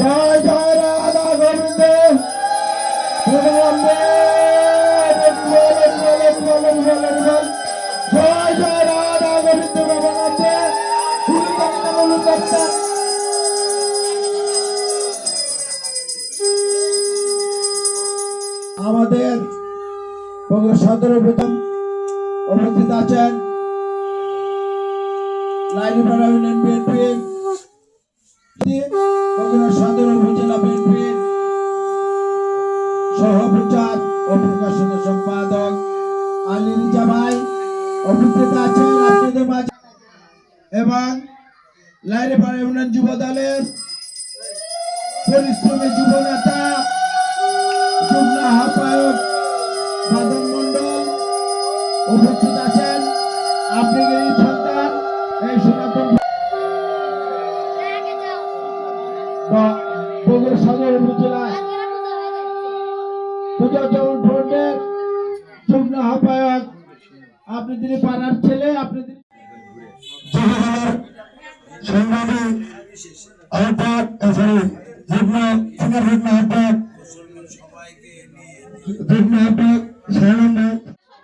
জয় জয় রাধা গোবিন্দ। ভগবানে জয় জয় ভগবানে আমাদের বগুড়া সদর প্রথম উপস্থিত আছেন লাইনপাড়া ইউনিয়ন বিএনপি বগুড়া সদর উপজেলা বিএনপি সহপ্রচার ও প্রকাশন সম্পাদক আলী ভাই উপস্থিত যুব দলের পরিশ্রমী যুব নেতা আহ্বায়ক বাদন মন্ডল উপস্থিত আছেন। আপনাদের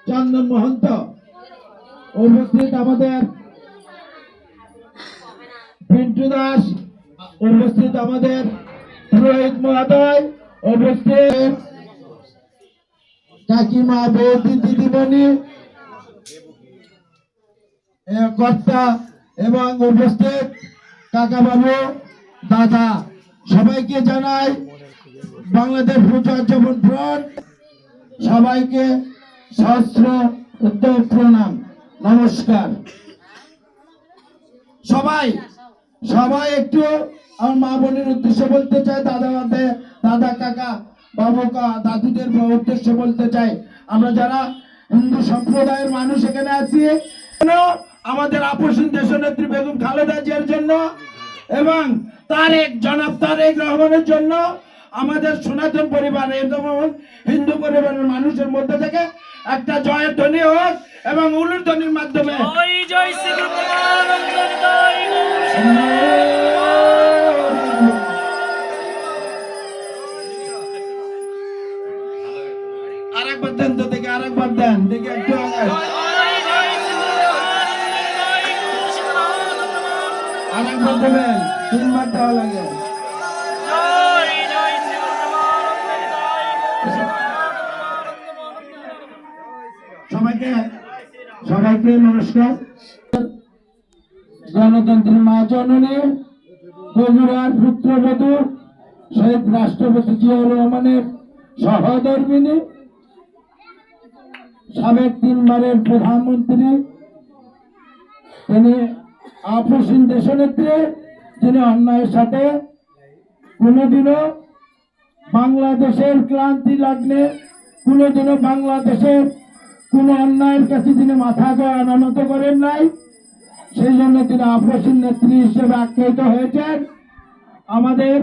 চন্দন মহন্ত, উপস্থিত আমাদের পিন্টু দাস, উপস্থিত আমাদের পুরোহিত মহোদয়, উপস্থিত কাকিমা বৌদি, দিদিমণি কর্তা, এবং উপস্থিত কাকা বাবু দাদা। সবাইকে জানাই বাংলাদেশ প্রচার ফ্রন্ট। সবাইকে সহস্র উদ্যোগ প্রণাম। নমস্কার। সবাই সবাই একটু আমার মা বোনের উদ্দেশ্যে বলতে চাই, দাদা দাদা দাদা কাকা, বাবু কা, দাদুদের উদ্দেশ্যে বলতে চাই। আমরা যারা হিন্দু সম্প্রদায়ের মানুষ এখানে আছি আমাদের আপসীন দেশনেত্রী বেগম খালেদা জিয়ার জন্য এবং তারেক, জনাব তারেক রহমানের জন্য আমাদের সনাতন পরিবার এবং হিন্দু পরিবারের মানুষের মধ্যে থেকে একটা জয়ের ধ্বনি হোক এবং উলুর ধ্বনির মাধ্যমে জয় আরেকবার দেন তো দেখে আরেকবার দেন দেখে একটু আরেকবার দেবেন তিনবার দেওয়া লাগে। সবাইকে নমস্কার। গণতন্ত্রের মা জননী বগুড়ার পুত্রবধূ, শহীদ রাষ্ট্রপতি জিয়াউর রহমানের সহধর্মিনী, সাবেক তিনবারের প্রধানমন্ত্রী, তিনি আপসীন দেশনেত্রী, যিনি অন্যায়ের সাথে কোনোদিনও বাংলাদেশের ক্লান্তি লগ্নে কোনোদিনও বাংলাদেশের কোনো অন্যায়ের কাছে তিনি মাথা আনত করেন নাই। সেই জন্য তিনি আপসীন নেত্রী হিসেবে আখ্যায়িত হয়েছেন। আমাদের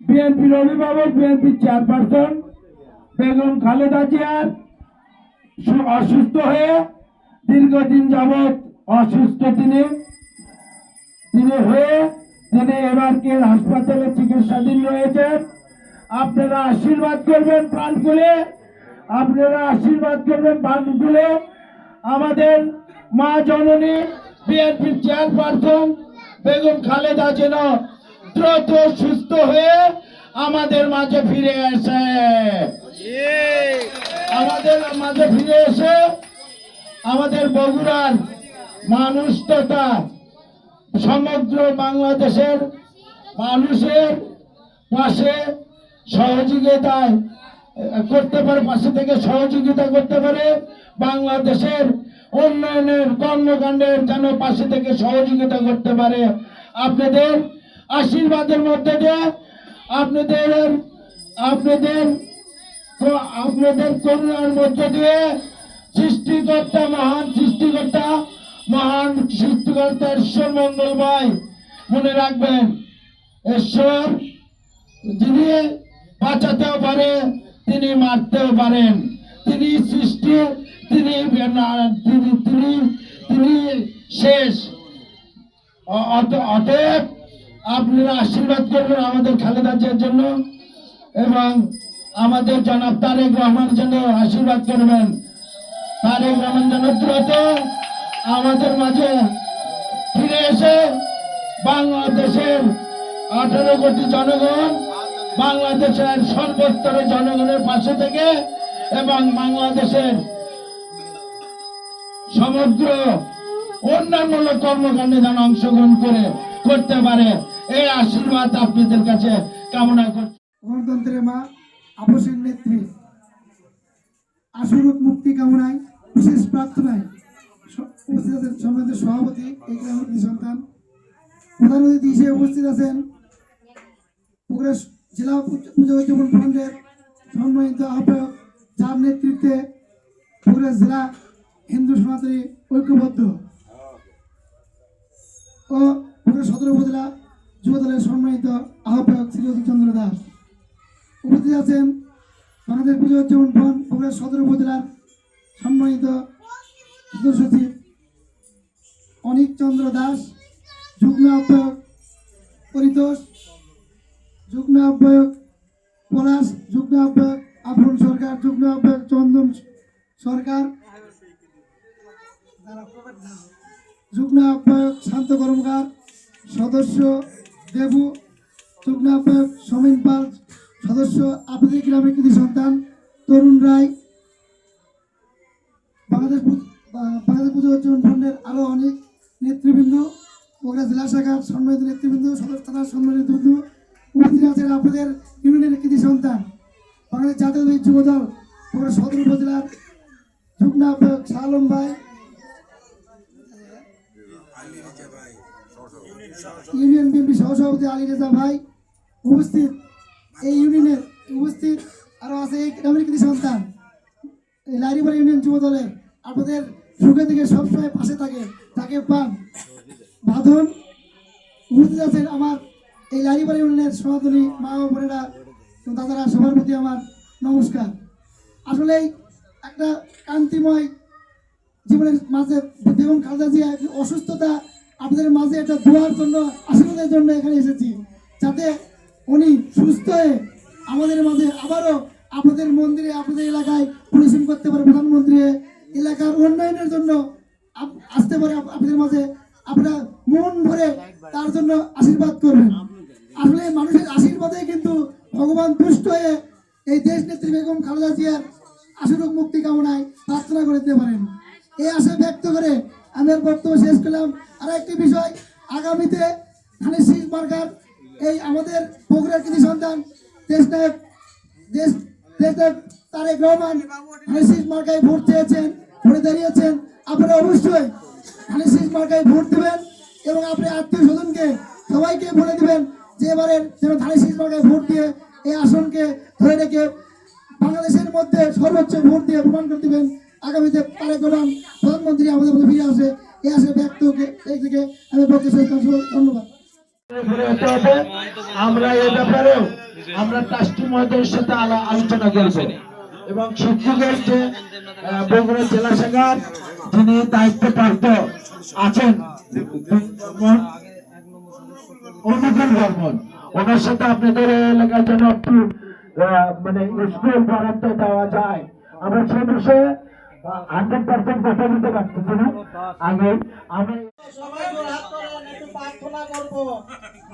বিএনপির অভিভাবক, বিএনপির চেয়ারপারসন বেগম খালেদা জিয়ার অসুস্থ হয়ে দীর্ঘদিন যাবৎ অসুস্থ তিনি। তিনি হয়ে তিনি এবার কে হাসপাতালে চিকিৎসাধীন রয়েছেন। আপনারা আশীর্বাদ করবেন প্রাণ খুলে আপনারা আশীর্বাদ করবেন প্রাণ আমাদের মা জননী বিএনপির চেয়ারপারসন বেগম খালেদা যেন দ্রুত সুস্থ হয়ে আমাদের মাঝে ফিরে আসে। আমাদের মাঝে ফিরে এসে আমাদের বগুড়ার মানুষ তথা সমগ্র বাংলাদেশের মানুষের পাশে সহযোগিতায় করতে পারে পাশে থেকে সহযোগিতা করতে পারে। বাংলাদেশের উন্নয়নের কর্মকাণ্ডের যেন পাশে থেকে সহযোগিতা করতে পারে। আপনাদের আশীর্বাদের মধ্যে দিয়ে আপনাদের আপনাদের আপনাদের করুণার মধ্যে দিয়ে সৃষ্টিকর্তা মহান সৃষ্টিকর্তা মহান সৃষ্টিকর্তা ঈশ্বর মঙ্গলময় মনে রাখবেন, ঈশ্বর যিনি বাঁচাতেও পারে তিনি মারতেও পারেন। তিনি সৃষ্টি, তিনি তিনি তিনি শেষ। অতএব আপনারা আশীর্বাদ করবেন আমাদের খালেদা জিয়ার জন্য এবং আমাদের জনাব তারেক রহমান জন্য আশীর্বাদ করবেন। তারেক রহমান যেন দ্রুত আমাদের মাঝে ফিরে এসে বাংলাদেশের আঠারো কোটি জনগণ বাংলাদেশের সর্বস্তরের জনগণের পাশে থেকে এবং বাংলাদেশের সমগ্র অন্যান্য কর্মকাণ্ডে যেন অংশগ্রহণ করে, করতে পারে। এই আশীর্বাদ আপনাদের কাছে কামনা করছি। গণতন্ত্রের মা আপসের নেত্রী আসুরূপ মুক্তি কামনায়, বিশেষ প্রার্থনায় উপস্থিত সভাপতি, এই সন্তান। প্রধান অতিথি হিসেবে উপস্থিত আছেন জেলা পূজ- উদযাপন ফ্রন্টের সম্মানিত আহ্বায়ক, যার নেতৃত্বে পুকুরের জেলা হিন্দু সনাতনী ঐক্যবদ্ধ ও পুরো সদর উপজেলা যুবদলের সম্মানিত আহ্বায়ক শ্রী চন্দ্র দাস। উপস্থিত আছেন বাংলাদেশ পুজো উদযাপন ফোন বগুড়া সদর উপজেলার সম্মানিত সচিব অনিক চন্দ্র দাস, যুগ্ম আহ্বায়ক পরিতোষ যুগ্ম আহ্বায়ক পলাশ, যুগ্ম আহ্বায়ক আফরুল সরকার, যুগ্ম আহ্বায়ক চন্দন সরকার। যুগ্ম আহ্বায়ক শান্ত কর্মকার, সদস্য দেবু, যুগ্ম আহ্বায়ক সমীন পাল, সদস্য আপনাদের গ্রামের কৃতি সন্তান, তরুণ রায়। বাংলাদেশ বাংলাদেশ পুজো উদযাপন ফন্ডের আরও অনেক নেতৃবৃন্দ বগুড়া জেলা শাখার সম্মানিত নেতৃবৃন্দ সদর থানার সম্মানিত নেতৃবৃন্দ উপস্থিত আছেন আপনাদের ইউনিয়নের কৃতি সন্তান। বাংলাদেশ জাতীয় যুব দল বগুড়া সদর উপজেলার যুগ্ম আহ্বায়ক ভাই। ইউনিয়ন বিএনপি সহসভাপতি আলী রেজা ভাই উপস্থিত। এই ইউনিয়নের উপস্থিত আরও আছে এই গ্রামের কৃতি সন্তান। এই লাইরিবাড়ি ইউনিয়ন যুব দলে আপনাদের সুখে থেকে সবসময় পাশে থাকে, তাকে পান। বাঁধন উপস্থিত আছেন আমার এই লাইরিবাড়ি ইউনিয়নের সনাতনী মা ও এবং দাদারা, সবার প্রতি আমার নমস্কার। আসলেই একটা কান্তিময় জীবনের মাঝে বেগম খালেদা জিয়া অসুস্থতা আপনাদের মাঝে একটা দোয়ার জন্য, আশীর্বাদের জন্য এখানে এসেছি। যাতে উনি সুস্থ হয়ে আমাদের মাঝে আবারও আপনাদের মন্দিরে, আপনাদের এলাকায় পরিশ্রম করতে পারে প্রধানমন্ত্রী। এলাকার উন্নয়নের জন্য আসতে পারে আপনাদের মাঝে। আপনারা মন ভরে তার জন্য আশীর্বাদ করবেন। আসলে মানুষের আশীর্বাদে কিন্তু ভগবান তুষ্ট হয়ে এই দেশ নেত্রী বেগম খালেদা জিয়ার আশুরক মুক্তি কামনায় প্রার্থনা করে দিতে পারেন। এই আশা ব্যক্ত করে আমি আর বক্তব্য শেষ করলাম। আর একটি বিষয়, আগামীতে ধানের শীষ মার্কার এই আমাদের বগুড়ার কৃতি সন্তান, দেশ নায়ক, দেশ দেশ নায়ক তারেক রহমান ধানের শীষ মার্কায় ভোট চেয়েছেন, ভোটে দাঁড়িয়েছেন। আপনারা অবশ্যই ধানের শীষ মার্কায় ভোট দেবেন এবং আপনি আত্মীয় স্বজনকে সবাইকে বলে দিবেন যে এবারের যেন ধানের শীষ মার্কায় ভোট দিয়ে এই আসনকে ধরে রেখে বাংলাদেশের মধ্যে সর্বোচ্চ ভোট দিয়ে প্রমাণ করে দিবেন। আগামীতে তারেক রহমান প্রধানমন্ত্রী আমাদের মধ্যে ফিরে আসে। এই আসে ব্যক্ত এই থেকে আমি করছি। ধন্যবাদ। আমরা এই ব্যাপারেও আমরা ট্রাস্টি মহোদয়ের সাথে আলোচনা করব। এবং শিক্ষকের যে বগুড়া জেলা শাখার যিনি আছেন অনুকূল বর্মন ওনার সাথে আপনাদের এলাকার জন্য একটু মানে স্কুল বরাদ্দ দেওয়া যায়। আমরা সে বিষয়ে হান্ড্রেড পার্সেন্ট কথা বলতে পারতেছি না। আগে আমি প্রার্থনা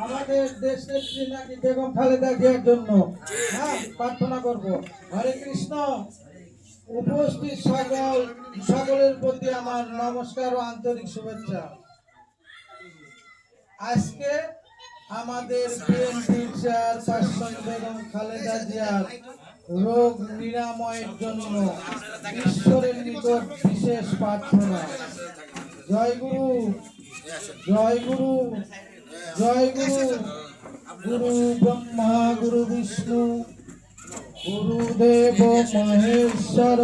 আমাদের দেশ নেত্রী নাকি বেগম খালেদা জিয়ার জন্য হ্যাঁ প্রার্থনা করব। হরে কৃষ্ণ। উপস্থিত সকল, সকলের প্রতি আমার নমস্কার ও আন্তরিক শুভেচ্ছা। আজকে আমাদের বিএনপির চেয়ারপারসন বেগম খালেদা জিয়ার রোগ নিরাময়ের জন্য ঈশ্বরের নিকট বিশেষ প্রার্থনা। জয় গুরু জয় গুরু জয় গুরু। গুরু ব্রহ্মা, গুরু বিষ্ণু, গুরুদেব মহেশ্বর,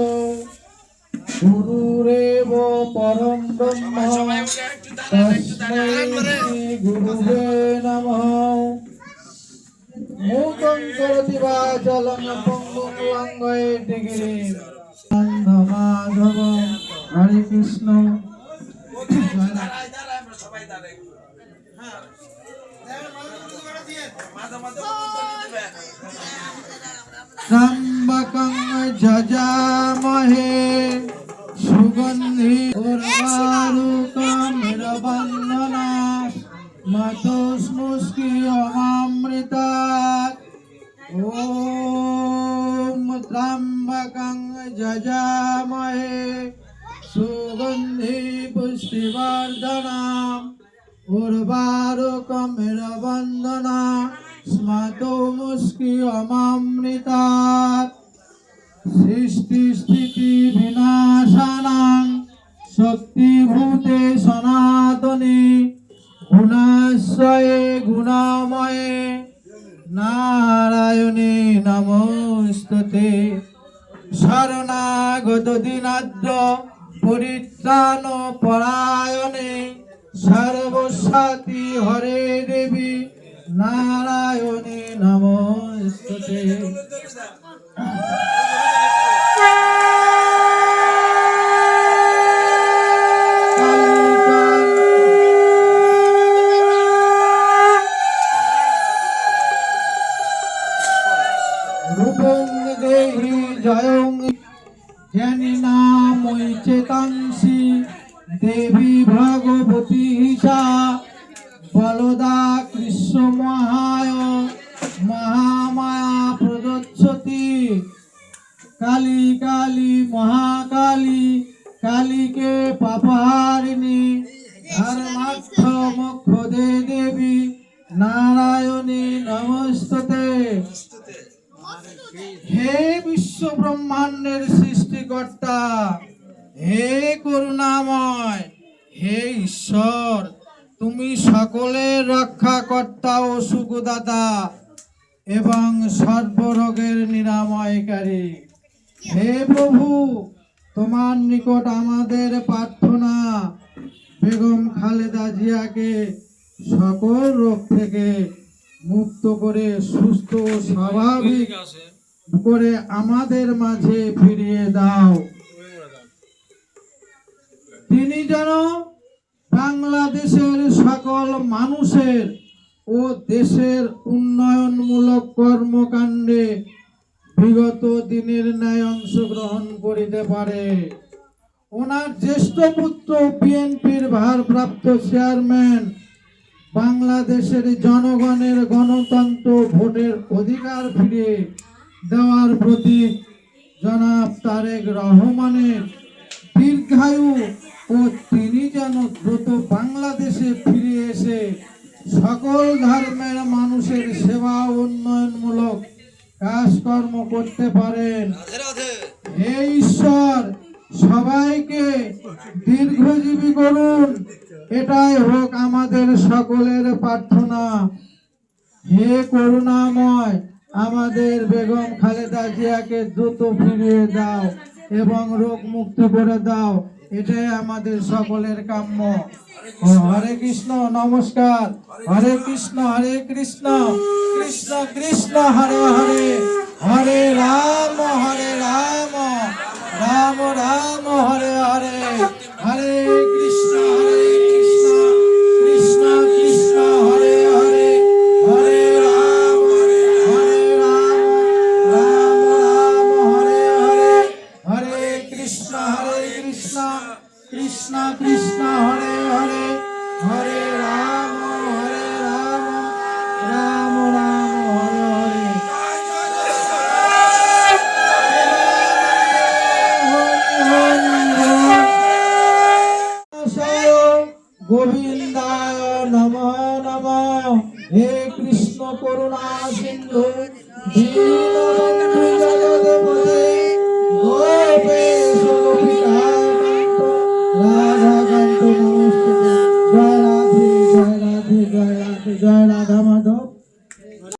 গুরুরেব পরম ব্রহ্ম। গুরুবে নমঃ মুখং করতি বাচলং পঙ্গুং লঙ্ঘয়ে টিগিরি মাধব হরে কৃষ্ণ জয় রাম। त्र्यम्बकं जजामहे सुगन्धि उर्वारुकमिरवन्दना মধুস মুস্কিয় অমৃতা। ওম ত্রম্বকং যজামহে। সুগন্ধি পুষ্টিবর্ধনা। উর্বারুকম বন্দনা স্মতো মুষ্কিয় অমৃতা। সৃষ্টি স্থিতি বিনাশানাং। শক্তিভূতে সনাতনী। গুণাশয়ে গুণাময়ে নারায়ণে নমস্ততে। শরণাগত দিনাদ্র পরিত্রাণ পরায়ণে সর্বসাতি হরে দেবী নারায়ণে নমস্ততে। দেহি জয়ং জ্ঞানী নামই দেবী ভগবতী সা বলদা কৃষ্ণ মহায় মহামায়া প্রদচ্ছতি কালী কালী মহাকালী কালীকে পাপহারিণী ধর্মার্থ মোক্ষ দে দেবী নারায়ণী নমস্ততে হে বিশ্ব ব্রহ্মাণ্ডের সৃষ্টিকর্তা, হে করুণাময়, হে ঈশ্বর, তুমি সকলের রক্ষাকর্তা ও সুখদাতা এবং সর্বরোগের নিরাময়কারী। হে প্রভু, তোমার নিকট আমাদের প্রার্থনা, বেগম খালেদা জিয়াকে সকল রোগ থেকে মুক্ত করে সুস্থ স্বাভাবিক করে আমাদের মাঝে ফিরিয়ে দাও। তিনি যেন বাংলাদেশের সকল মানুষের ও দেশের উন্নয়নমূলক কর্মকাণ্ডে বিগত দিনের ন্যায় অংশগ্রহণ করিতে পারে। ওনার জ্যেষ্ঠ পুত্র বিএনপির ভারপ্রাপ্ত চেয়ারম্যান বাংলাদেশের জনগণের গণতন্ত্র ভোটের অধিকার ফিরে দেওয়ার প্রতি জনাব তারেক রহমানের দীর্ঘায়ু ও তিনি যেন দ্রুত বাংলাদেশে ফিরে এসে সকল ধর্মের মানুষের সেবা উন্নয়নমূলক কাজকর্ম করতে পারেন। হে ঈশ্বর, সবাইকে দীর্ঘজীবী করুন। এটাই হোক আমাদের সকলের প্রার্থনা। হে করুণাময় আমাদের বেগম খালেদা জিয়াকে দ্রুত ফিরিয়ে দাও এবং রোগ মুক্ত করে দাও। এটাই আমাদের সকলের কাম্য। হরে কৃষ্ণ, নমস্কার। হরে কৃষ্ণ হরে কৃষ্ণ কৃষ্ণ কৃষ্ণ, হরে হরে। হরে রাম হরে রাম রাম কৃষ্ণ